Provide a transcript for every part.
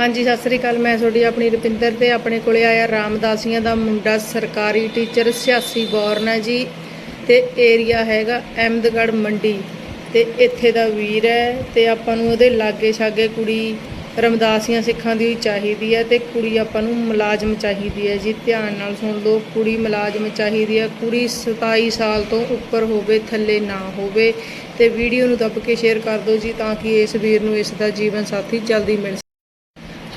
ਹਾਂਜੀ, ਸਤਿ ਸ੍ਰੀ ਅਕਾਲ। ਮੈਂ ਤੁਹਾਡੀ ਆਪਣੀ ਰੁਪਿੰਦਰ ਤੇ ਆਪਣੇ ਕੋਲੇ ਆਇਆ ਰਾਮਦਾਸੀਆਂ ਦਾ ਮੁੰਡਾ, ਸਰਕਾਰੀ ਟੀਚਰ 86 ਬੋਰਨ ਹੈ ਜੀ ਤੇ ਏਰੀਆ ਹੈਗਾ ਅਹਿਮਦਗੜ੍ਹ ਮੰਡੀ ਤੇ ਇੱਥੇ ਦਾ ਵੀਰ ਹੈ ਤੇ ਆਪਾਂ ਨੂੰ ਉਹਦੇ ਲਾਗੇ ਛਾਗੇ ਕੁੜੀ ਰਮਦਾਸੀਆਂ ਸਿੱਖਾਂ ਦੀ ਚਾਹੀਦੀ ਹੈ ਤੇ ਕੁੜੀ ਆਪਾਂ ਨੂੰ ਮੁਲਾਜ਼ਮ ਚਾਹੀਦੀ ਹੈ ਜੀ। ਧਿਆਨ ਨਾਲ ਸੁਣ ਲਓ, ਕੁੜੀ ਮੁਲਾਜ਼ਮ ਚਾਹੀਦੀ ਹੈ, ਕੁੜੀ 27 ਸਾਲ ਤੋਂ ਉੱਪਰ ਹੋਵੇ, ਥੱਲੇ ਨਾ ਹੋਵੇ ਤੇ ਵੀਡੀਓ ਨੂੰ ਦੱਬ ਕੇ ਸ਼ੇਅਰ ਕਰ ਦਿਓ ਜੀ ਤਾਂ ਕਿ ਇਸ ਵੀਰ ਨੂੰ ਇਸ ਦਾ ਜੀਵਨ ਸਾਥੀ ਜਲਦੀ ਮਿਲ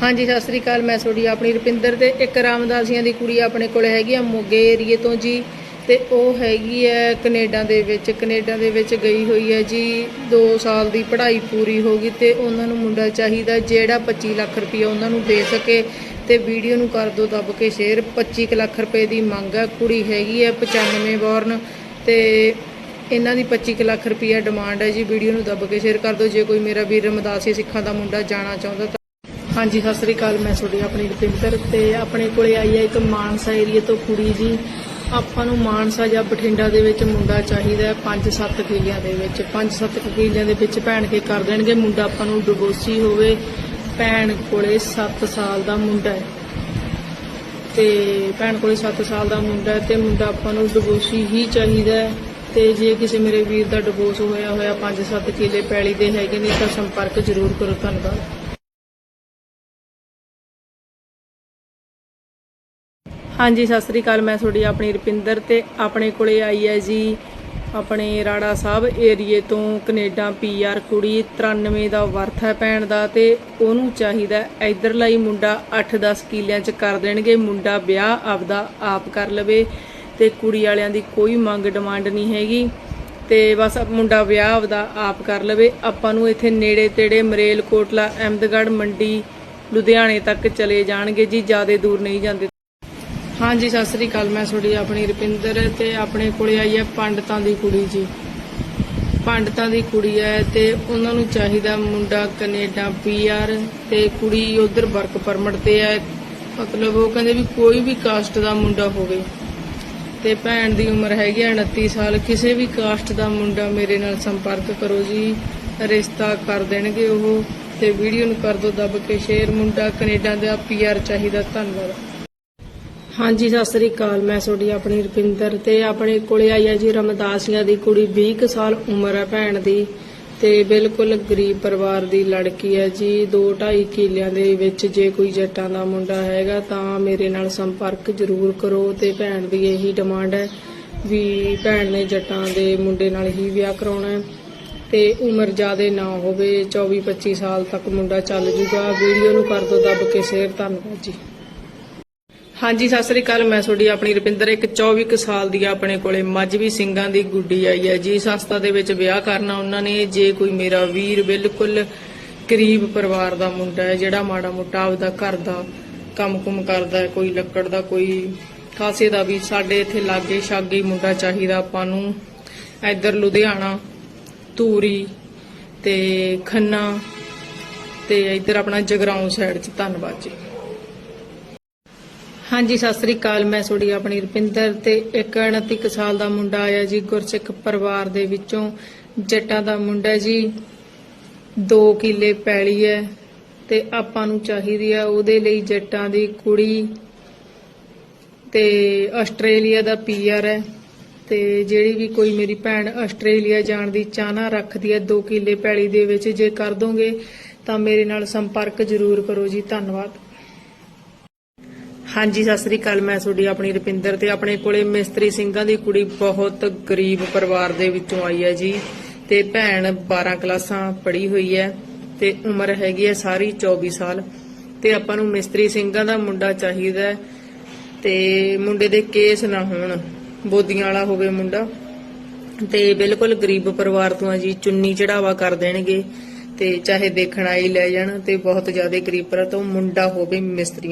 ਹਾਂਜੀ, ਸਤਿ ਸ੍ਰੀ ਅਕਾਲ। ਮੈਂ ਤੁਹਾਡੀ ਆਪਣੀ ਰੁਪਿੰਦਰ ਤੇ ਇੱਕ ਰਾਮਦਾਸੀਆਂ ਦੀ ਕੁੜੀ ਆਪਣੇ ਕੋਲ ਹੈਗੀ ਆ ਮੋਗੇ ਏਰੀਏ ਤੋਂ ਜੀ। ਤੇ ਉਹ ਹੈਗੀ ਹੈ ਕੈਨੇਡਾ ਦੇ ਵਿੱਚ, ਕੈਨੇਡਾ ਦੇ ਵਿੱਚ ਗਈ ਹੋਈ ਹੈ ਜੀ। 2 ਸਾਲ ਦੀ ਪੜ੍ਹਾਈ ਪੂਰੀ ਹੋ ਗਈ ਤੇ ਉਹਨਾਂ ਨੂੰ ਮੁੰਡਾ ਚਾਹੀਦਾ ਜਿਹੜਾ 25 ਲੱਖ ਰੁਪਏ ਉਹਨਾਂ ਨੂੰ ਦੇ ਸਕੇ। ਤੇ ਵੀਡੀਓ ਨੂੰ ਕਰ ਦਿਓ ਦੱਬ ਕੇ ਸ਼ੇਅਰ। 25 ਕੁ ਲੱਖ ਰੁਪਏ ਦੀ ਮੰਗ ਹੈ ਕੁੜੀ ਹੈਗੀ ਹੈ 95 ਬੋਰਨ। ਤੇ ਇਹਨਾਂ ਦੀ 25 ਕੁ ਲੱਖ ਰੁਪਏ ਡਿਮਾਂਡ ਹੈ ਜੀ। ਵੀਡੀਓ ਨੂੰ ਦੱਬ ਕੇ ਸ਼ੇਅਰ ਕਰ ਦਿਓ ਜੇ ਕੋਈ ਮੇਰਾ ਵੀਰ ਰਮਦਾਸੀ ਸਿੱਖਾਂ ਦਾ ਮੁੰਡਾ ਜਾਣਾ ਚਾਹੁੰਦਾ ਤਾਂ ਹਾਂਜੀ, ਸਤਿ ਸ੍ਰੀ ਅਕਾਲ। ਮੈਂ ਤੁਹਾਡੀ ਆਪਣੀ ਰਪਿੰਦਰ ਤੇ ਆਪਣੇ ਕੋਲੇ ਆਈ ਹੈ ਇੱਕ ਮਾਨਸਾ ਏਰੀਏ ਤੋਂ ਕੁੜੀ ਜੀ। ਆਪਾਂ ਨੂੰ ਮਾਨਸਾ ਜਾਂ ਬਠਿੰਡਾ ਦੇ ਵਿੱਚ ਮੁੰਡਾ ਚਾਹੀਦਾ ਹੈ 5-7 ਕਿੱਲਿਆਂ ਦੇ ਵਿੱਚ। 5-7 ਕਿੱਲਿਆਂ ਦੇ ਵਿੱਚ ਭੈਣ ਕੇ ਕਰ ਦੇਣਗੇ। ਮੁੰਡਾ ਆਪਾਂ ਨੂੰ ਡਿਵੋਰਸੀ ਹੋਵੇ, ਭੈਣ ਕੋਲੇ 7 ਸਾਲ ਦਾ ਮੁੰਡਾ ਹੈ। ਤੇ ਭੈਣ ਕੋਲੇ 7 ਸਾਲ ਦਾ ਮੁੰਡਾ ਹੈ ਤੇ ਮੁੰਡਾ ਆਪਾਂ ਨੂੰ ਡਿਵੋਰਸੀ ਹੀ ਚਾਹੀਦਾ ਹੈ। ਤੇ ਜੇ ਕਿਸੇ ਮੇਰੇ ਵੀਰ ਦਾ ਡਿਵੋਰਸ ਹੋਇਆ ਹੋਇਆ 5-7 ਕਿੱਲੇ ਪੈਲੀ ਦੇ ਹੈਗੇ ਨੇ ਤਾਂ ਸੰਪਰਕ ਜ਼ਰੂਰ ਕਰੋ। ਧੰਨਵਾਦ। ਹਾਂਜੀ, ਸਤਿ ਸ੍ਰੀ ਅਕਾਲ। ਮੈਂ ਤੁਹਾਡੀ ਆਪਣੀ ਰੁਪਿੰਦਰ ਤੇ ਆਪਣੇ ਕੋਲੇ ਆਈ ਹੈ ਜੀ, ਆਪਣੇ ਰਾੜਾ ਸਾਹਿਬ ਏਰੀਏ ਤੋਂ ਕੈਨੇਡਾ ਪੀਆਰ ਕੁੜੀ 93 ਦਾ ਵਰਥ ਹੈ ਭੈਣ ਦਾ ਤੇ ਉਹਨੂੰ ਚਾਹੀਦਾ ਹੈ ਹੀ ਮੁੰਡਾ 8-10 ਕਿੱਲਿਆਂ ਚ ਕਰ ਦੇਣਗੇ, ਮੁੰਡਾ ਵਿਆਹ ਆਪਦਾ ਆਪ ਕਰ ਲਵੇ ਤੇ ਕੁੜੀ ਵਾਲਿਆਂ ਦੀ ਕੋਈ ਮੰਗ ਡਿਮਾਂਡ ਨਹੀਂ ਹੈਗੀ ਤੇ ਬਸ ਮੁੰਡਾ ਵਿਆਹ ਆਪਦਾ ਆਪ ਕਰ ਲਵੇ। ਆਪਾਂ ਨੂੰ ਇੱਥੇ ਨੇੜੇ ਤੇੜੇ ਮਰੇਲ ਕੋਟਲਾ, ਅਹਿਮਦਗੜ੍ਹ, ਮੰਡੀ, ਲੁਧਿਆਣੇ ਤੱਕ ਚਲੇ ਜਾਣਗੇ ਜੀ, ਜ਼ਿਆਦਾ ਦੂਰ ਨਹੀਂ ਜਾਂਦੇ। ਹਾਂਜੀ, ਸਤਿ ਸ੍ਰੀ ਅਕਾਲ। ਮੈਂ ਤੁਹਾਡੀ ਆਪਣੀ ਰੁਪਿੰਦਰ ਤੇ ਆਪਣੇ ਕੋਲੇ ਆਈ ਹੈ ਪੰਡਤਾਂ ਦੀ ਕੁੜੀ ਜੀ। ਪੰਡਤਾਂ ਦੀ ਕੁੜੀ ਹੈ ਤੇ ਉਹਨਾਂ ਨੂੰ ਚਾਹੀਦਾ ਮੁੰਡਾ ਕੈਨੇਡਾ ਪੀਆਰ ਤੇ ਕੁੜੀ ਉਧਰ ਵਰਕ ਪਰਮਿਟ ਤੇ ਹੈ। ਮਤਲਬ ਉਹ ਕਹਿੰਦੇ ਵੀ ਕੋਈ ਵੀ ਕਾਸਟ ਦਾ ਮੁੰਡਾ ਹੋਵੇ। ਤੇ ਭੈਣ ਦੀ ਉਮਰ ਹੈਗੀ ਹੈ 29 ਸਾਲ। ਕਿਸੇ ਵੀ ਕਾਸਟ ਦਾ ਮੁੰਡਾ ਮੇਰੇ ਨਾਲ ਸੰਪਰਕ ਕਰੋ ਜੀ। ਰਿਸ਼ਤਾ ਕਰ ਦੇਣਗੇ ਉਹ। ਤੇ ਵੀਡੀਓ ਨੂੰ ਕਰ ਦਿਓ ਦੱਬ ਕੇ। ਸ਼ੇਅਰ ਮੁੰਡਾ ਕੈਨੇਡਾ ਦਾ ਪੀਆਰ ਚਾਹੀਦਾ। ਧੰਨਵਾਦ। ਹਾਂਜੀ, ਸਤਿ ਸ੍ਰੀ ਅਕਾਲ। ਮੈਂ ਤੁਹਾਡੀ ਆਪਣੀ ਰੁਪਿੰਦਰ ਤੇ ਆਪਣੇ ਕੋਲੇ ਆਈ ਹੈ ਜੀ ਰਮਦਾਸੀਆਂ ਦੀ ਕੁੜੀ 20 ਕੁ ਸਾਲ ਉਮਰ ਹੈ ਭੈਣ ਦੀ ਤੇ ਬਿਲਕੁਲ ਗਰੀਬ ਪਰਿਵਾਰ ਦੀ ਲੜਕੀ ਹੈ ਜੀ। 2.5 ਕਿੱਲਿਆਂ ਦੇ ਵਿੱਚ ਜੇ ਕੋਈ ਜੱਟਾਂ ਦਾ ਮੁੰਡਾ ਹੈਗਾ ਤਾਂ ਮੇਰੇ ਨਾਲ ਸੰਪਰਕ ਜ਼ਰੂਰ ਕਰੋ ਤੇ ਭੈਣ ਦੀ ਇਹੀ ਡਿਮਾਂਡ ਹੈ ਵੀ ਭੈਣ ਨੇ ਜੱਟਾਂ ਦੇ ਮੁੰਡੇ ਨਾਲ ਹੀ ਵਿਆਹ ਕਰਾਉਣਾ ਹੈ ਤੇ ਉਮਰ ਜ਼ਿਆਦੇ ਨਾ ਹੋਵੇ। 24-25 ਸਾਲ ਤੱਕ ਮੁੰਡਾ ਚੱਲ ਜੂਗਾ। ਵੀਡੀਓ ਨੂੰ ਕਰ ਦਿਓ ਦੱਬ ਕੇ, ਸ਼ੇਅਰ ਧੰਨਵਾਦ ਜੀ। ਹਾਂਜੀ, ਸਤਿ ਸ੍ਰੀ ਅਕਾਲ। ਮੈਂ ਤੁਹਾਡੀ ਆਪਣੀ ਰੁਪਿੰਦਰ। ਇੱਕ 24 ਕੁ ਸਾਲ ਦੀ ਆਪਣੇ ਕੋਲੇ ਮੱਝਵੀ ਸਿੰਘਾਂ ਦੀ ਗੁੱਡੀ ਆਈ ਹੈ ਜੀ। ਸੰਸਥਾ ਦੇ ਵਿੱਚ ਵਿਆਹ ਕਰਨਾ ਉਹਨਾਂ ਨੇ। ਜੇ ਕੋਈ ਮੇਰਾ ਵੀਰ ਬਿਲਕੁਲ ਗਰੀਬ ਪਰਿਵਾਰ ਦਾ ਮੁੰਡਾ ਹੈ, ਜਿਹੜਾ ਮਾੜਾ ਮੋਟਾ ਆਪਦਾ ਘਰ ਦਾ ਕੰਮ-ਕੁਮ ਕਰਦਾ ਹੈ, ਕੋਈ ਲੱਕੜ ਦਾ, ਕੋਈ ਖਾਸੇ ਦਾ ਵੀ, ਸਾਡੇ ਇੱਥੇ ਲਾਗੇ ਛਾਗੇ ਮੁੰਡਾ ਚਾਹੀਦਾ ਆਪਾਂ ਨੂੰ। ਇੱਧਰ ਲੁਧਿਆਣਾ, ਧੂਰੀ ਤੇ ਖੰਨਾ ਤੇ ਇੱਧਰ ਆਪਣਾ ਜਗਰਾਉਂ ਸਾਈਡ 'ਚ। ਧੰਨਵਾਦ ਜੀ। ਹਾਂਜੀ, ਸਤਿ ਸ੍ਰੀ ਅਕਾਲ। ਮੈਂ ਤੁਹਾਡੀ ਆਪਣੀ ਰੁਪਿੰਦਰ ਤੇ ਇੱਕ 29 ਕੁ ਸਾਲ ਦਾ ਮੁੰਡਾ ਆਇਆ ਜੀ, ਗੁਰਸਿੱਖ ਪਰਿਵਾਰ ਦੇ ਵਿੱਚੋਂ। ਜੱਟਾਂ ਦਾ ਮੁੰਡਾ ਜੀ। 2 ਕਿੱਲੇ ਪੈਲੀ ਹੈ ਤੇ ਆਪਾਂ ਨੂੰ ਚਾਹੀਦੀ ਆ ਉਹਦੇ ਲਈ ਜੱਟਾਂ ਦੀ ਕੁੜੀ ਤੇ ਆਸਟ੍ਰੇਲੀਆ ਦਾ ਪੀਆਰ ਹੈ ਤੇ ਜਿਹੜੀ ਵੀ ਕੋਈ ਮੇਰੀ ਭੈਣ ਆਸਟ੍ਰੇਲੀਆ ਜਾਣ ਦੀ ਚਾਹਨਾ ਰੱਖਦੀ ਹੈ 2 ਕਿੱਲੇ ਪੈਲੀ ਦੇ ਵਿੱਚ, ਜੇ ਕਰ ਦੋਗੇ ਤਾਂ ਮੇਰੇ ਨਾਲ ਸੰਪਰਕ ਜ਼ਰੂਰ ਕਰੋ ਜੀ। ਧੰਨਵਾਦ। ਹਾਂਜੀ, ਸਤਿ ਸ੍ਰੀ ਅਕਾਲ। ਮੈਂ ਤੁਹਾਡੀ ਆਪਣੀ ਰੁਪਿੰਦਰ ਤੇ ਆਪਣੇ ਕੋਲੇ ਮਿਸਤਰੀ ਸਿੰਘਾਂ ਦੀ ਕੁੜੀ ਬਹੁਤ ਗਰੀਬ ਪਰਿਵਾਰ ਦੇ ਵਿੱਚੋਂ ਆਈ ਹੈ ਜੀ। ਤੇ ਭੈਣ 12 ਕਲਾਸਾਂ ਪੜ੍ਹੀ ਹੋਈ ਹੈ ਤੇ ਉਮਰ ਹੈਗੀ ਹੈ ਸਾਰੀ 24 ਸਾਲ। ਤੇ ਆਪਾਂ ਨੂੰ ਮਿਸਤਰੀ ਸਿੰਘਾਂ ਦਾ ਮੁੰਡਾ ਚਾਹੀਦਾ ਹੈ ਤੇ ਮੁੰਡੇ ਦੇ ਕੇਸ ਨਾ ਹੋਣ, ਬੋਦੀਆਂ ਵਾਲਾ ਹੋਵੇ ਮੁੰਡਾ। ਤੇ ਬਿਲਕੁਲ ਗਰੀਬ ਪਰਿਵਾਰ ਤੋਂ ਆ ਜੀ, ਚੁੰਨੀ ਚੜਾਵਾ ਕਰ ਦੇਣਗੇ ਤੇ ਚਾਹੇ ਦੇਖਣ ਆਈ ਲੈ ਜਾਣ ਤੇ ਬਹੁਤ ਜ਼ਿਆਦਾ ਗਰੀਬ ਪਰ ਤੋਂ ਮੁੰਡਾ ਹੋਵੇ ਮਿਸਤਰੀਆਂ